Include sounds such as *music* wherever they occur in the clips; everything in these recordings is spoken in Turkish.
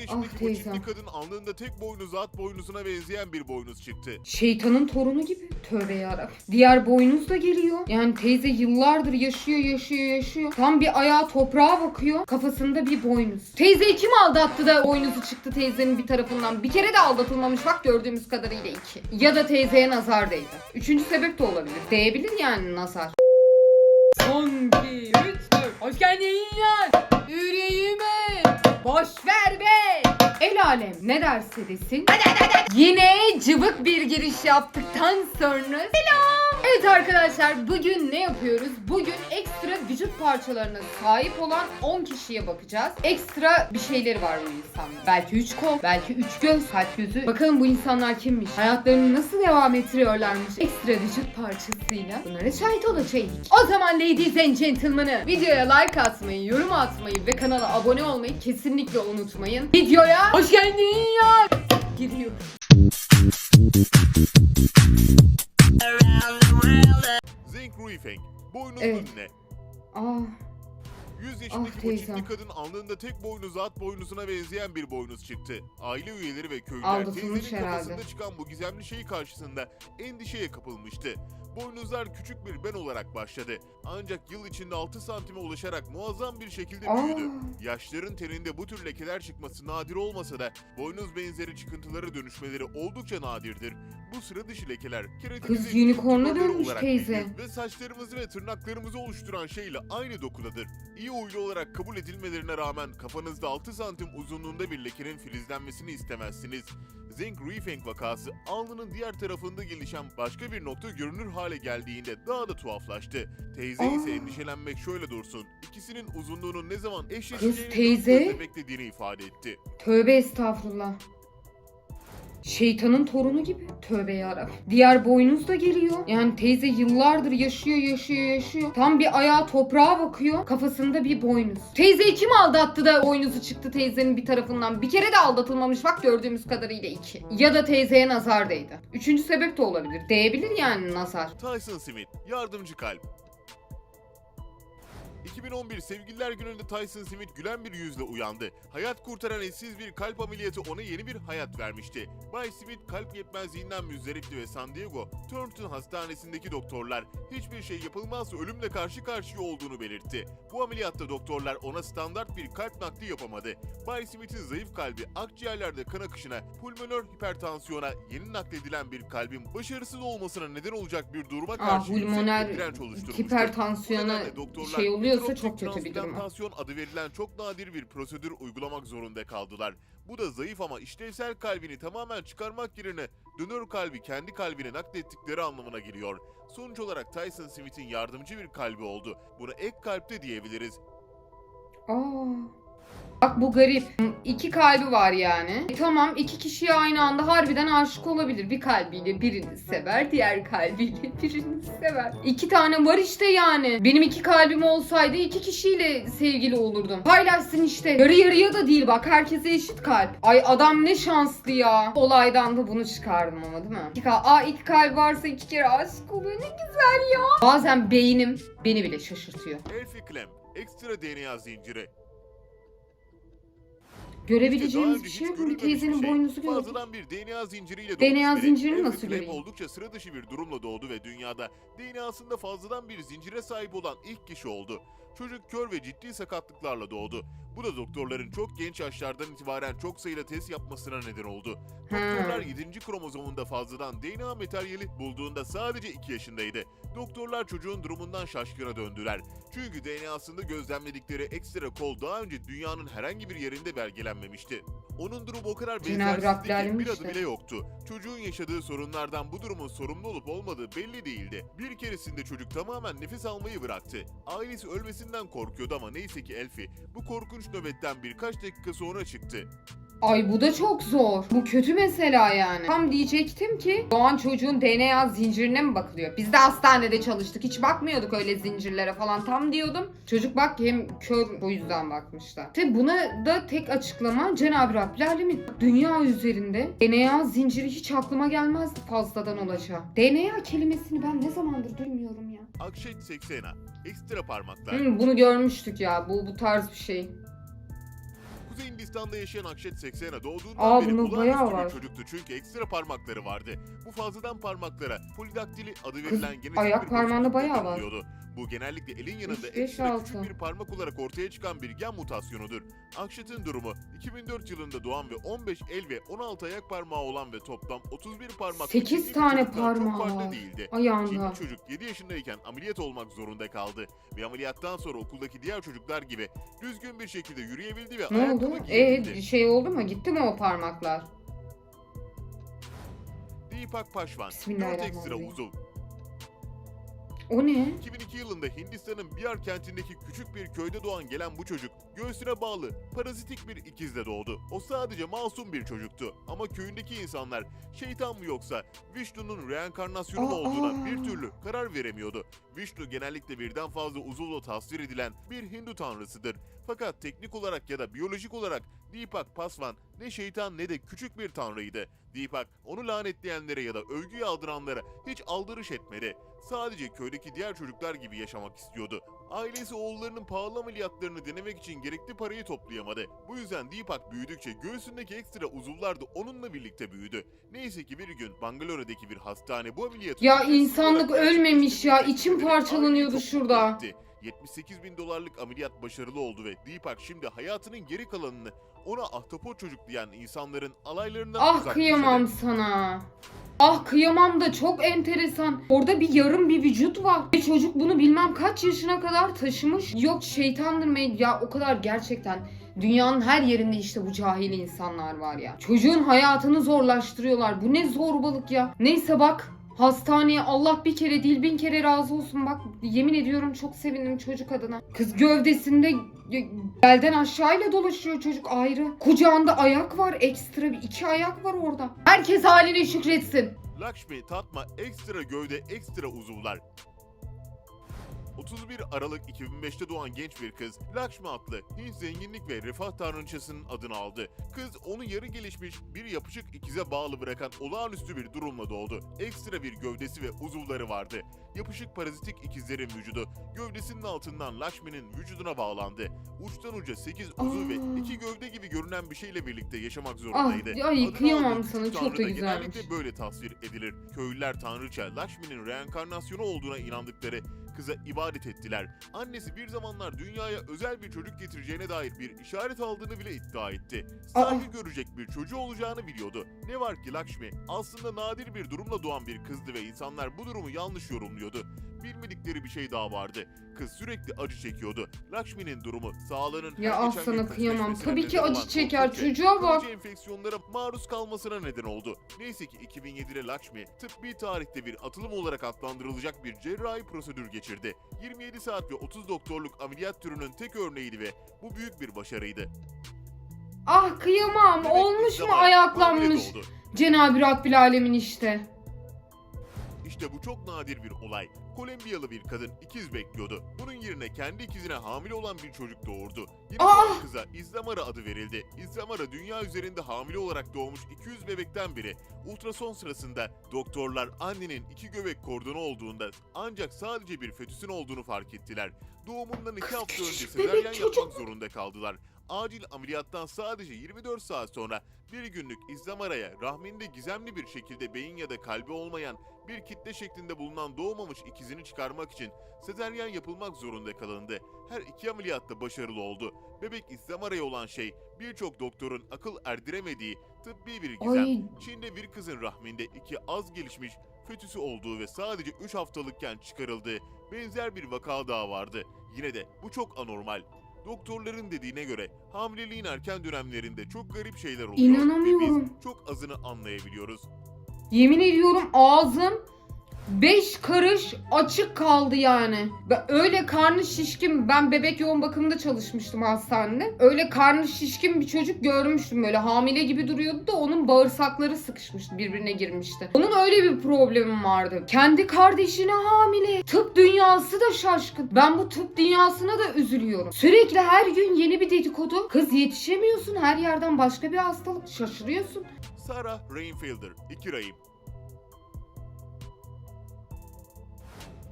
yaşındaki Ah bu teyzem. çiftli kadın alnında tek boynuzu at boynuzuna benzeyen bir boynuz çıktı. Şeytanın torunu gibi. Tövbe yarabbim. Diğer boynuz da geliyor. Yani teyze yıllardır yaşıyor yaşıyor yaşıyor. Tam bir ayağı toprağa bakıyor. Kafasında bir boynuz. Teyzeyi kim aldattı da boynuzu çıktı teyzenin bir tarafından? Bir kere de aldatılmamış bak gördüğümüz kadarıyla iki. Ya da teyzeye nazar değdi. Üçüncü sebep de olabilir. Değebilir yani nazar. Son iki, üç, dört. Hoş geldin ya. Yüreğime. Boş ver. El alem ne derse desin. Yine cıvık bir giriş yaptıktan sonra selam. Evet arkadaşlar bugün ne yapıyoruz? Bugün ekstra vücut parçalarına sahip olan 10 kişiye bakacağız. Ekstra bir şeyleri var bu insanların. Belki 3 kol, belki 3 göz, kalp gözü. Bakalım bu insanlar kimmiş? Hayatlarını nasıl devam ettiriyorlarmış? Ekstra vücut parçasıyla bunlara şahit olacağız. O zaman ladies and gentlemen'ı videoya like atmayı, yorum atmayı ve kanala abone olmayı kesinlikle unutmayın. Videoya hoş geldin ya. Giriyor. Zeng Ruifeng, boynuzlu Evet. ne? Aa, 100 yaşındaki Ah bu teyzem. çiftli kadın alnında tek boynuzu at boynuzuna benzeyen bir boynuz çıktı. Aile üyeleri ve köylüler Aldatılmış teyzenin herhalde. kafasında çıkan bu gizemli şey karşısında endişeye kapılmıştı. Boynuzlar küçük bir ben olarak başladı. Ancak yıl içinde 6 santime ulaşarak muazzam bir şekilde aa. büyüdü. Yaşların teninde bu tür lekeler çıkması nadir olmasa da boynuz benzeri çıkıntılara dönüşmeleri oldukça nadirdir. Bu sıra dışı lekeler keratinize Kız unicorn'a tümörleri dönmüş olarak teyze. bilinir Ve saçlarımızı ve tırnaklarımızı oluşturan şeyle aynı dokudadır. İyi huylu olarak kabul edilmelerine rağmen kafanızda 6 santim uzunluğunda bir lekenin filizlenmesini istemezsiniz. Zeng Ruifeng vakası alnının diğer tarafında gelişen başka bir nokta görünür hale geldiğinde daha da tuhaflaştı. Teyze ise Aa. endişelenmek şöyle dursun. İkisinin uzunluğunun ne zaman eşleşeceğini teyze? beklediğini ifade etti. Tövbe estağfurullah. Şeytanın torunu gibi. Tövbe yarabbim. Diğer boynuz da geliyor. Yani teyze yıllardır yaşıyor yaşıyor yaşıyor. Tam bir ayağı toprağa bakıyor. Kafasında bir boynuz. Teyzeyi kim aldattı da boynuzu çıktı teyzenin bir tarafından? Bir kere de aldatılmamış bak gördüğümüz kadarıyla iki. Ya da teyzeye nazar değdi. Üçüncü sebep de olabilir. Değebilir yani nazar. Tyson Smith, yardımcı kalp. 2011 Sevgililer Günü'nde Tyson Smith gülen bir yüzle uyandı. Hayat kurtaran eşsiz bir kalp ameliyatı ona yeni bir hayat vermişti. Bay Smith kalp yetmezliğinden müzdaripti ve San Diego Thornton Hastanesi'ndeki doktorlar hiçbir şey yapılmazsa ölümle karşı karşıya olduğunu belirtti. Bu ameliyatta doktorlar ona standart bir kalp nakli yapamadı. Bay Smith'in zayıf kalbi akciğerlerde kan akışına, pulmoner hipertansiyona, yeni nakledilen bir kalbin başarısız olmasına neden olacak bir duruma Aa, karşı yüksek pulmoner direnç oluşturmuştu. Hipertansiyona şey oluyorsa çok kötü bir durum. transplantasyon adı verilen çok nadir bir prosedür uygulamak zorunda kaldılar. Bu da zayıf ama işlevsel kalbini tamamen çıkarmak yerine dönör kalbi kendi kalbine naklettikleri anlamına geliyor. Sonuç olarak Tyson Smith'in yardımcı bir kalbi oldu. Buna ek kalp de diyebiliriz. Aa. Bak bu garip. İki kalbi var yani. E, tamam iki kişiye aynı anda harbiden aşık olabilir. Bir kalbiyle birini sever, diğer kalbiyle *laughs* birini sever. İki tane var işte yani. Benim iki kalbim olsaydı iki kişiyle sevgili olurdum. Paylaşsın işte. Yarı yarıya da değil bak. Herkese eşit kalp. Ay adam ne şanslı ya. Olaydan da bunu çıkardım ama değil mi? İki kal Aa iki kalp varsa iki kere aşık oluyor. Ne güzel ya. Bazen beynim beni bile şaşırtıyor. Elfie Clem, ekstra DNA zinciri. Görebileceğimiz İşte bir daha şey yok? Bir görülmemiş teyzenin bir şey. boynuzu gördüm. Fazladan bir DNA zinciriyle DNA biri. zincirini nasıl Clem göreyim? oldukça sıra dışı bir durumla doğdu ve dünyada DNA'sında fazladan bir zincire sahip olan ilk kişi oldu. Çocuk kör ve ciddi sakatlıklarla doğdu. Bu da doktorların çok genç yaşlardan itibaren çok sayıda test yapmasına neden oldu. Doktorlar Hmm. 7. kromozomunda fazladan DNA materyali bulduğunda sadece 2 yaşındaydı. Doktorlar çocuğun durumundan şaşkına döndüler. Çünkü DNA'sında gözlemledikleri ekstra kol daha önce dünyanın herhangi bir yerinde belgelenmemişti. Onun durumu o kadar benzersizdi ki bir adı bile yoktu. Çocuğun yaşadığı sorunlardan bu durumun sorumlu olup olmadığı belli değildi. Bir keresinde çocuk tamamen nefes almayı bıraktı. Ailesi ölmesinden korkuyordu ama neyse ki Elfie bu korkunç nöbetten birkaç dakika sonra çıktı. Ay bu da çok zor. Bu kötü mesela yani. Tam diyecektim ki doğan çocuğun DNA zincirine mi bakılıyor? Biz de hastanede çalıştık. Hiç bakmıyorduk öyle zincirlere falan. Tam diyordum. Çocuk bak hem kör bu yüzden bakmışlar. Tabi buna da tek açıklama Cenab-ı Rabbil Alemin. Dünya üzerinde DNA zinciri hiç aklıma gelmezdi fazladan olacağı. DNA kelimesini ben ne zamandır duymuyorum ya. Akşet Seksena, ekstra parmaklar. Hmm, bunu görmüştük ya. Bu bu tarz bir şey. Kuzey Hindistan'da yaşayan Akşet Seksena doğduğundan Aa, beri bunun bayağı var. çocuktu çünkü ekstra parmakları vardı. Bu fazladan parmaklara polidaktili adı verilen genetik ayak bir parmağında bayağı var. Bu genellikle elin yanında Üç, beş, ekstra altı. küçük bir parmak olarak ortaya çıkan bir gen mutasyonudur. Akşet'in durumu 2004 yılında doğan ve 15 el ve 16 ayak parmağı olan ve toplam 31 parmak Sekiz bulunan bir tane çocuktan parmağı çok farklı var. değildi. Ayağında. Şimdi çocuk 7 yaşındayken ameliyat olmak zorunda kaldı ve ameliyattan sonra okuldaki diğer çocuklar gibi düzgün bir şekilde yürüyebildi ve Ne ayakkabı oldu? E şey oldu mu? Gitti mi o parmaklar? Deepak Paşvan 4 Bismillahirrahmanirrahim. ekstra uzuv. O ne? 2002 yılında Hindistan'ın Bihar kentindeki küçük bir köyde doğan gelen bu çocuk göğsüne bağlı parazitik bir ikizle doğdu. O sadece masum bir çocuktu ama köyündeki insanlar şeytan mı yoksa Vishnu'nun reenkarnasyonu mu olduğuna bir türlü karar veremiyordu. Vishnu genellikle birden fazla uzuvla tasvir edilen bir Hindu tanrısıdır. Fakat teknik olarak ya da biyolojik olarak Deepak Pasvan ne şeytan ne de küçük bir tanrıydı. Deepak onu lanetleyenlere ya da övgü yağdıranlara hiç aldırış etmedi. Sadece köydeki diğer çocuklar gibi yaşamak istiyordu. Ailesi oğullarının pahalı ameliyatlarını denemek için gerekli parayı toplayamadı. Bu yüzden Deepak büyüdükçe göğsündeki ekstra uzuvlar da onunla birlikte büyüdü. Neyse ki bir gün Bangalore'deki bir hastane bu ameliyatı... Ya insanlık ölmemiş ya. İçim parçalanıyordu şurada. mutlu etti. 78 bin dolarlık ameliyat başarılı oldu ve Deepak şimdi hayatının geri kalanını ona ahtapot çocuk diyen insanların alaylarından Ah uzak kıyamam yaşadı. sana. Ah kıyamam da çok enteresan. Orada bir yarım bir vücut var. Ve çocuk bunu bilmem kaç yaşına kadar taşımış. Yok şeytandır mı? Ya o kadar gerçekten dünyanın her yerinde işte bu cahil insanlar var ya. Çocuğun hayatını zorlaştırıyorlar. Bu ne zorbalık ya. Neyse bak Hastaneye Allah bir kere değil bin kere razı olsun bak yemin ediyorum çok sevindim çocuk adına. Kız gövdesinde belden aşağıyla dolaşıyor çocuk ayrı. Kucağında ayak var ekstra bir iki ayak var orada. Herkes haline şükretsin. Lakshmi Tatma ekstra gövde ekstra uzuvlar. 31 Aralık 2005'te doğan genç bir kız Lakshmi adlı Hint zenginlik ve refah tanrıçasının adını aldı. Kız onu yarı gelişmiş bir yapışık ikize bağlı bırakan olağanüstü bir durumla doğdu. Ekstra bir gövdesi ve uzuvları vardı. Yapışık parazitik ikizlerin vücudu gövdesinin altından Lakshmi'nin vücuduna bağlandı. Uçtan uca 8 uzuv ve Aa. 2 gövde gibi görünen bir şeyle birlikte yaşamak Ah zorundaydı. ay Adını kıyamam aldığı sana çok da güzelmiş. Genellikle böyle tasvir edilir. Köylüler tanrıça Lakshmi'nin reenkarnasyonu olduğuna inandıkları kıza ibadet ettiler. Annesi bir zamanlar dünyaya özel bir çocuk getireceğine dair bir işaret aldığını bile iddia etti. Sahi görecek bir çocuğu olacağını biliyordu. Ne var ki Lakshmi aslında nadir bir durumla doğan bir kızdı ve insanlar bu durumu yanlış yorumluyordu. Bilmedikleri bir şey daha vardı. Kız sürekli acı çekiyordu. Lakshmi'nin durumu sağlığının Ya ah geçen sana gün kıyamam. kötüleşmesine Tabii ki neden acı olan çeker. Çocuğa bak. kalıcı enfeksiyonlara maruz kalmasına neden oldu. Neyse ki 2007'de Lakshmi tıbbi tarihte bir atılım olarak adlandırılacak bir cerrahi prosedür geçirdi. 27 saat ve 30 doktorluk ameliyat türünün tek örneğiydi ve bu büyük bir başarıydı. Ah kıyamam. Bebek Olmuş mu İslam'a ayaklanmış. doğdu. Cenab-ı Rabbil Alemin işte. İşte bu çok nadir bir olay. Kolombiyalı bir kadın ikiz bekliyordu. Bunun yerine kendi ikizine hamile olan bir çocuk doğurdu. Yeni Aa! doğan kıza İzlamara adı verildi. İzlamara dünya üzerinde hamile olarak doğmuş 200 bebekten biri. Ultrason sırasında doktorlar annenin iki göbek kordonu olduğunda ancak sadece bir fetüsün olduğunu fark ettiler. Doğumundan iki hafta önce çocuk yapmak zorunda kaldılar. Acil ameliyattan sadece 24 saat sonra bir günlük İzlamara'ya rahminde gizemli bir şekilde beyin ya da kalbi olmayan bir kitle şeklinde bulunan doğmamış ikizini çıkarmak için sezeryen yapılmak zorunda kalındı. Her iki ameliyat da başarılı oldu. Bebek İzlamara'ya olan şey birçok doktorun akıl erdiremediği tıbbi bir gizem. Ay Çin'de bir kızın rahminde iki az gelişmiş fötüsü olduğu ve sadece 3 haftalıkken çıkarıldığı benzer bir vaka daha vardı. Yine de bu çok anormal. Doktorların dediğine göre hamileliğin erken dönemlerinde çok garip şeyler oluyor. Ve İnanamıyorum. biz çok azını anlayabiliyoruz. Yemin ediyorum ağzım beş karış açık kaldı yani. Öyle karnı şişkin ben bebek yoğun bakımında çalışmıştım hastanede. Öyle karnı şişkin bir çocuk görmüştüm böyle hamile gibi duruyordu da onun bağırsakları sıkışmıştı birbirine girmişti. Onun öyle bir problemi vardı. Kendi kardeşine hamile. Tıp dünyası da şaşkın. Ben bu tıp dünyasına da üzülüyorum. Sürekli her gün yeni bir dedikodu. Kız yetişemiyorsun her yerden başka bir hastalık şaşırıyorsun. Sarah Rainfielder, iki rahim.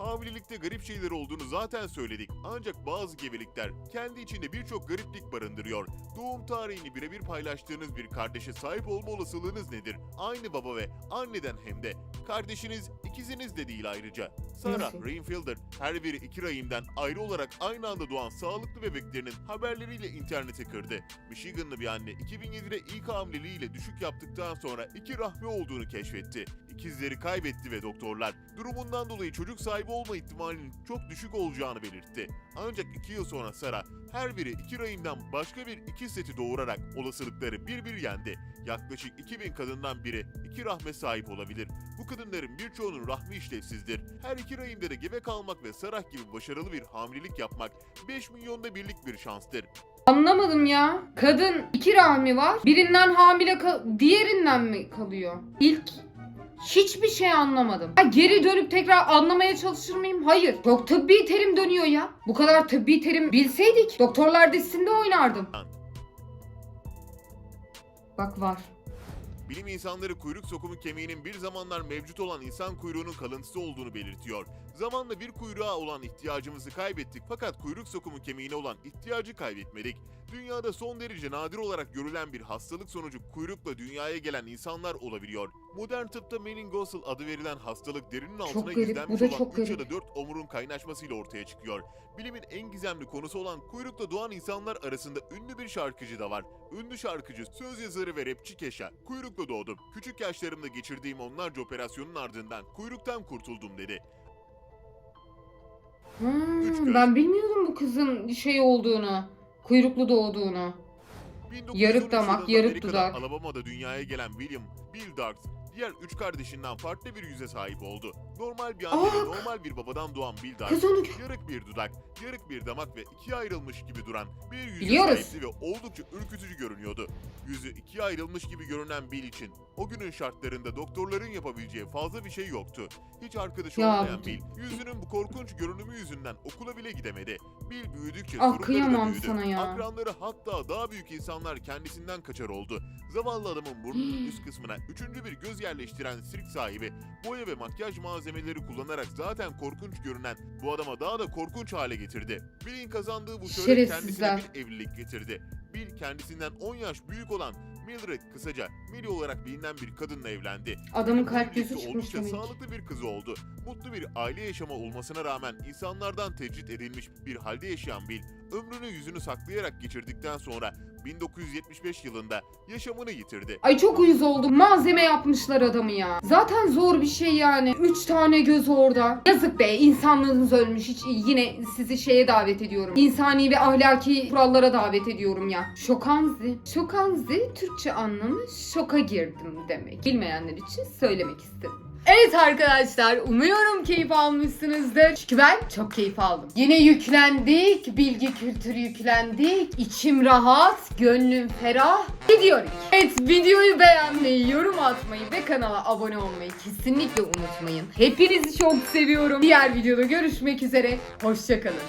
Hamilelikte garip şeyler olduğunu zaten söyledik. Ancak bazı gebelikler kendi içinde birçok gariplik barındırıyor. Doğum tarihini birebir paylaştığınız bir kardeşe sahip olma olasılığınız nedir? Aynı baba ve anneden hem de. Kardeşiniz ikiziniz de değil ayrıca. Sarah Nasıl? Rainfielder her biri iki rahimden ayrı olarak aynı anda doğan sağlıklı bebeklerinin haberleriyle internete kırdı. Michiganlı bir anne 2007'de ilk hamileliğiyle düşük yaptıktan sonra iki rahmi olduğunu keşfetti. İkizleri kaybetti ve doktorlar durumundan dolayı çocuk sahibi olma ihtimalinin çok düşük olacağını belirtti. Ancak iki yıl sonra Sarah her biri iki rahimden başka bir ikiz seti doğurarak olasılıkları bir bir yendi. Yaklaşık 2000 kadından biri iki rahme sahip olabilir. Bu kadınların birçoğunun rahmi işlevsizdir. Her iki rahimde de gebe kalmak ve Sarah gibi başarılı bir hamilelik yapmak 5 milyonda birlik bir şanstır. Anlamadım ya. Kadın iki rahmi var. Birinden hamile kal- diğerinden mi kalıyor? İlk hiçbir şey anlamadım. Ha, geri dönüp tekrar anlamaya çalışır mıyım? Hayır. Çok tıbbi terim dönüyor ya. Bu kadar tıbbi terim bilseydik doktorlar dizisinde oynardım. Bak var. Bilim insanları kuyruk sokumu kemiğinin bir zamanlar mevcut olan insan kuyruğunun kalıntısı olduğunu belirtiyor. Zamanla bir kuyruğa olan ihtiyacımızı kaybettik fakat kuyruk sokumu kemiğine olan ihtiyacı kaybetmedik. Dünyada son derece nadir olarak görülen bir hastalık sonucu kuyrukla dünyaya gelen insanlar olabiliyor. Modern tıpta meningosal adı verilen hastalık derinin altına garip, bu gizlenmiş da olan çok 3 ya da 4 omurun kaynaşmasıyla ortaya çıkıyor. Bilimin en gizemli konusu olan kuyrukla doğan insanlar arasında ünlü bir şarkıcı da var. Ünlü şarkıcı, söz yazarı ve rapçi Keşa. Kuyrukla doğdum. Küçük yaşlarımda geçirdiğim onlarca operasyonun ardından kuyruktan kurtuldum dedi. Hmm, göz. ben bilmiyordum bu kızın şey olduğunu. Kuyruklu doğduğunu. 1913 Yarık damak, yarık dudak. Alabama'da dünyaya gelen William Bill Darks diğer üç kardeşinden farklı bir yüze sahip oldu. Normal bir anne ve Aa! normal bir babadan doğan Bill Darks Kız onu yarık bir dudak, yarık bir damak ve ikiye ayrılmış gibi duran bir yüze Biliyoruz. sahipti ve oldukça ürkütücü görünüyordu. Yüzü ikiye ayrılmış gibi görünen Bill için o günün şartlarında doktorların yapabileceği fazla bir şey yoktu. Hiç arkadaşı Ya olmayan bu- Bill, yüzünün bu korkunç görünümü yüzünden okula bile gidemedi. Bill büyüdükçe Ah, sorunları da kıyamam büyüdü. sana ya. Akranları hatta daha büyük insanlar kendisinden kaçar oldu. Zavallı adamın burnunun üst kısmına üçüncü bir göz yerleştiren sirk sahibi boya ve makyaj malzemeleri kullanarak zaten korkunç görünen bu adama daha da korkunç hale getirdi. Bill'in kazandığı bu şöhret kendisine Şerefsizler. bir evlilik getirdi. Bill kendisinden 10 yaş büyük olan Mildred kısaca Millie olarak bilinen bir kadınla evlendi. adamın kalp gözü çıkmış oldukça demek. sağlıklı bir kızı oldu. Mutlu bir aile yaşama olmasına rağmen insanlardan tecrit edilmiş bir halde yaşayan Bill, ömrünü yüzünü saklayarak geçirdikten sonra 1975 yılında yaşamını yitirdi. Ay çok uyuz oldum. Malzeme yapmışlar adamı ya. Zaten zor bir şey yani. Üç tane göz orada. Yazık be insanlığınız ölmüş. Hiç yine sizi şeye davet ediyorum. İnsani ve ahlaki kurallara davet ediyorum ya. Şokanzi. Şokanzi Türkçe anlamı şoka girdim demek. Bilmeyenler için söylemek istedim. Evet arkadaşlar umuyorum keyif almışsınızdır. Çünkü ben çok keyif aldım. Yine yüklendik. Bilgi kültürü yüklendik. İçim rahat, gönlüm ferah. Gidiyoruz. Evet videoyu beğenmeyi, yorum atmayı ve kanala abone olmayı kesinlikle unutmayın. Hepinizi çok seviyorum. Diğer videoda görüşmek üzere. Hoşçakalın.